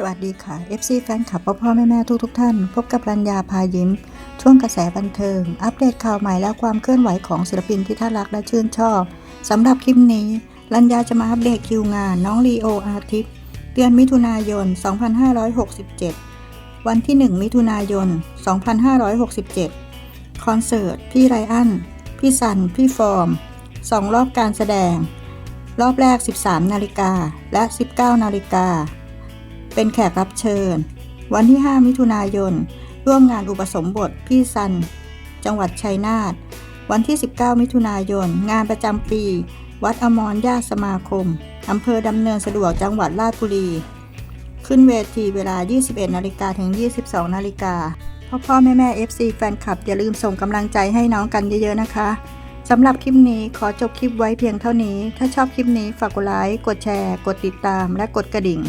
สวัสดีค่ะ FC แฟนคลับพ่อพ่อแม่แม่ทุกทุกท่าน พบกับรัญญาพายิ้ม ช่วงกระแสบันเทิง อัปเดตข่าวใหม่และความเคลื่อนไหวของศิลปินที่ท่านรักและชื่นชอบสำหรับคลิปนี้ รัญญาจะมาอัปเดตคิวงานน้องลีโออาทิตย์เดือนมิถุนายน 2567 วันที่ 1 มิถุนายน 2567 คอนเสิร์ต พี่ไรอัน พี่สัน พี่ฟอร์มสองรอบการแสดง รอบแรก 13 นาฬิกาและ 19 นาฬิกา เป็นแขกรับเชิญ วันที่ 5 มิถุนายน ร่วมงานอุปสมบทพี่ซัน จังหวัดชัยนาท วันที่ 19 มิถุนายน งานประจำปี วัดอมรญาสมาคม อำเภอดำเนินสะดวกจังหวัดราชบุรี ขึ้นเวทีเวลา 21 นาฬิกาถึง 22 นาฬิกาพ่อพ่อแม่แม่ FC แฟนคลับ อย่าลืมส่งกำลังใจให้น้องกันเยอะๆนะคะสำหรับคลิปนี้ขอจบคลิปไว้เพียงเท่านี้ ถ้าชอบคลิปนี้ฝากกดไลค์ กดแชร์ กดติดตาม และกดกระดิ่ง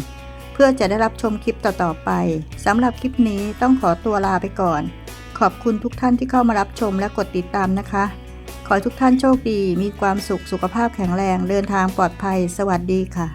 พื่อจะได้รับชมคลิปต่อๆไปสำหรับคลิปนี้ต้องขอตัวลาไปก่อน ขอบคุณทุกท่านที่เข้ามารับชมและกดติดตามนะคะ ขอทุกท่านโชคดี มีความสุขสุขภาพแข็งแรง เดินทางปลอดภัย สวัสดีค่ะ